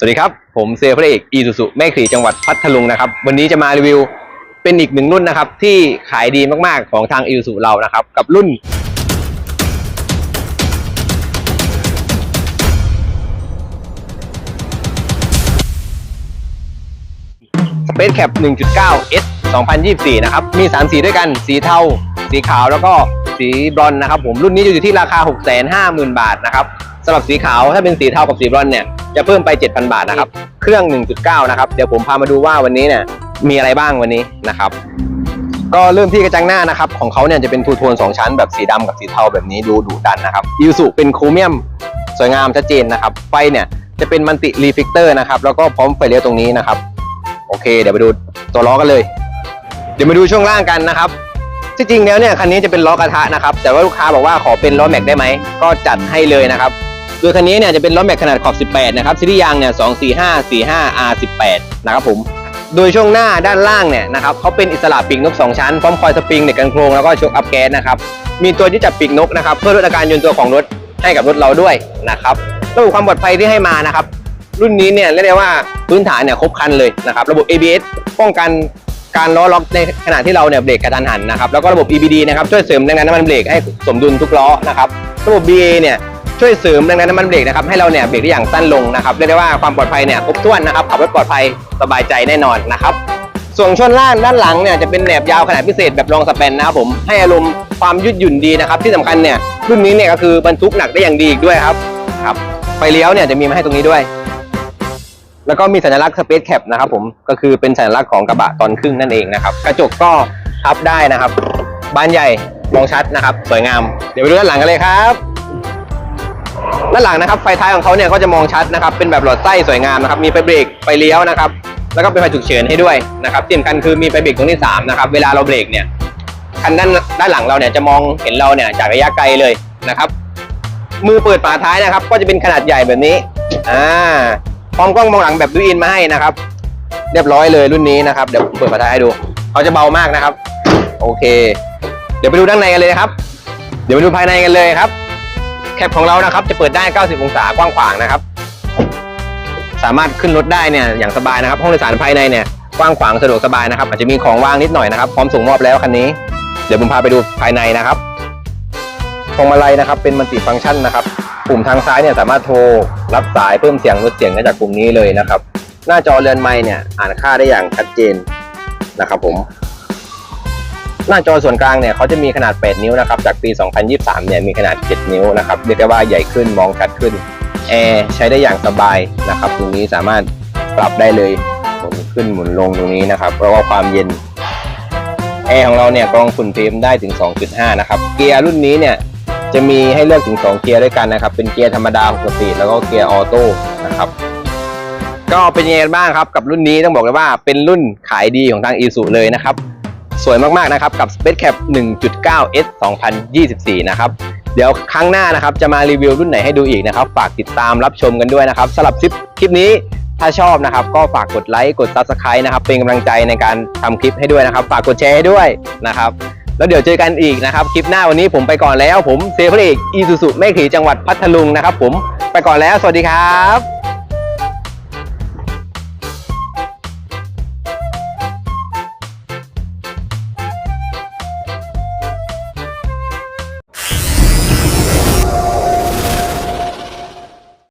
สวัสดีครับ ผมเซลล์พระเอกอีซูซุแม่ขีจังหวัดพัทลุงนะครับ วันนี้จะมารีวิวเป็นอีกหนึ่งรุ่นนะครับ ที่ขายดีมากๆของทางอีซูซุเรานะครับ กับรุ่น Space Cap 1.9 S 2024 นะครับ มี 3 สีด้วยกัน สีเทา สีขาวแล้วก็สีบรอนซ์นะครับผมรุ่นนี้จะอยู่ที่ราคา 650,000 บาทนะครับ สำหรับสีขาวถ้าเป็นสีเทากับสีบรอนซ์เนี่ยจะเพิ่มไป 7,000 บาทนะครับ เครื่อง 1.9 นะครับ เดี๋ยวผมพามาดูว่าวันนี้เนี่ยมีอะไรบ้างวันนี้นะครับ ก็เริ่มที่กระจังหน้านะครับ ของเขาเนี่ยจะเป็นทูโทน2 ชั้นแบบสีดำกับสีเทาแบบนี้ดูดุดันนะครับยูสุเป็นโครเมียมสวยงามชัดเจนนะครับ ไฟเนี่ยจะเป็นมันติรีฟิกเตอร์นะครับ แล้วก็พร้อมไฟเลี้ยวตรงนี้นะครับ โอเค เดี๋ยวไปดูตัวล้อกันเลย เดี๋ยวมาดูช่วงล่างกันนะครับที่จริงแล้วเนี่ยคันนี้จะเป็นล้อกระทะนะครับ แต่ว่าลูกค้าบอกว่าขอเป็นล้อแม็กได้ไหมก็จัดให้เลยนะครับ โดยคันนี้เนี่ยจะเป็นล้อแม็กขนาดขอบ 18 นะครับซีรีส์ยางเนี่ย 245 45 R18 นะครับผม โดยช่วงหน้าด้านล่างเนี่ยนะครับเขาเป็นอิสระปีกนก 2 ชั้น พร้อมคอยสปริงเด็กกันโครงแล้วก็ชกอัพแก๊สนะครับ มีตัวยึดจับปีกนกนะครับ เพื่อลดอาการยนตัวของรถให้กับรถเราด้วยนะครับระบบความปลอดภัยที่ให้มานะครับ รุ่นนี้เนี่ยเรียกได้ว่าพื้นฐานเนี่ยครบครันเลยนะครับ ระบบ ABS ป้องกันการล้อล็อกในขณะที่เราเนี่ยเบรกกระทันหันนะครับแล้วก็ระบบ EBD นะครับช่วยเสริมแรงดันน้ำมันเบรกให้สมดุลทุกล้อนะครับระบบ BA เนี่ย ช่วยเสริมแรงดันน้ำมันเบรกนะครับให้เราเนี่ยเบรกได้อย่างสั้นลงนะครับเรียกได้ว่าความปลอดภัยเนี่ยครบถ้วนนะครับขับรถปลอดภัยสบายใจแน่นอนนะครับส่วนช่วงล่างด้านหลังเนี่ยจะเป็นแหนบยาวขนาดพิเศษแบบรองสแปนนะครับผมให้อารมณ์ความยืดหยุ่นดีนะครับที่สำคัญเนี่ยรุ่นนี้เนี่ยก็คือบรรทุกหนักได้อย่างดีอีกด้วยครับครับไฟเลี้ยวเนี่ยจะมีมาให้ตรงนี้ด้วย แล้วก็มีสัญลักษณ์ Space Cap นะครับผมก็คือเป็นสัญลักษณ์ของกระบะตอนครึ่งนั่นเองนะครับกระจกก็พับได้นะครับบานใหญ่มองชัดนะครับ สวยงาม เดี๋ยวไปดูด้านหลังกันเลยครับานหลังนะครับไฟท้ายของเขาเนี่ยก็จะมองชัดนะครับเป็นแบบหลอดไส้สวยงามนะครับมีไฟเบรกไฟเลี้ยวนะครับแล้วก็เป็นไฟฉุกเฉินให้ด้วยนะครับที่สำคัญคือมีไฟเบรกตรงที่สามนะครับเวลาเราเบรกเนี่ยคันด้านด้านหลังเราเนี่ยจะมองเห็นเราเนี่ยจากระยะไกลเลยนะครับมือเปิดฝาท้ายนะครับ ก็จะเป็นขนาดใหญ่แบบนี้อ่าพร้อมกล้องมองหลังแบบดูอินมาให้นะครับ เรียบร้อยเลยรุ่นนี้นะครับเดี๋ยวเปิดฝาท้ายให้ดูเขาจะเบามากนะครับ โอเค เดี๋ยวไปดูด้านในกันเลยนะครับ เดี๋ยวไปดูภายในกันเลยครับ แคปของเรานะครับ จะเปิดได้ 90 องศากว้างขวางนะครับ สามารถขึ้นรถได้เนี่ยอย่างสบายนะครับ ห้องโดยสารภายในเนี่ยกว้างขวางสะดวกสบายนะครับ อาจจะมีของว่างนิดหน่อยนะครับพร้อมส่งมอบแล้วคันนี้ เดี๋ยวผมพาไปดูภายในนะครับพวงมาลัยนะครับ เป็นมัลติฟังก์ชันนะครับปุ่มทางซ้ายเนี่ยสามารถโทรรับสายเพิ่มเสียงลดเสียงได้จากปุ่มนี้เลยนะครับ หน้าจอเรือนไม้เนี่ยอ่านค่าได้อย่างชัดเจนนะครับผม หน้าจอส่วนกลางเนี่ยเขาจะมีขนาด 8 นิ้วนะครับ จากปี 2023 เนี่ยมีขนาด 7 นิ้วนะครับ เรียกได้ว่าใหญ่ขึ้นมองชัดขึ้น แอร์ใช้ได้อย่างสบายนะครับ ตรงนี้สามารถปรับได้เลยหมุนขึ้นหมุนลงตรงนี้นะครับ เพราะว่าความเย็น แอร์ของเราเนี่ยกรองฝุ่น PM ได้ถึง 2.5 นะครับ เกียร์รุ่นนี้เนี่ยจะมีให้เลือกถึง 2 เกียร์ด้วยกันนะครับ เป็นเกียร์ธรรมดา6สปีดแล้วก็เกียร์ออโต้นะครับก็เป็นยังไงบ้างครับกับรุ่นนี้ต้องบอกเลยว่าเป็นรุ่นขายดีของทาง i s u เลยนะครับ สวยมากๆนะครับกับ Space Cap 1.9 S 2024 นะครับ เดี๋ยวครั้งหน้านะครับจะมารีวิวรุ่นไหนให้ดูอีกนะครับ ฝากติดตามรับชมกันด้วยนะครับสำหรับคลิปคลิปนี้ถ้าชอบนะครับ ก็ฝากกดไลค์กด Subscribe นะครับ เป็นกำลังใจในการทำคลิปให้ด้วยนะครับ ฝากกดแชร์ให้ด้วยนะครับแล้วเดี๋ยวเจอกันอีกนะครับ คลิปหน้าวันนี้ผมไปก่อนแล้ว ผมเซฟเอกอีซูซุแม่ขีจังหวัดพัทลุงนะครับ ผมไปก่อนแล้ว สวัสดีครับ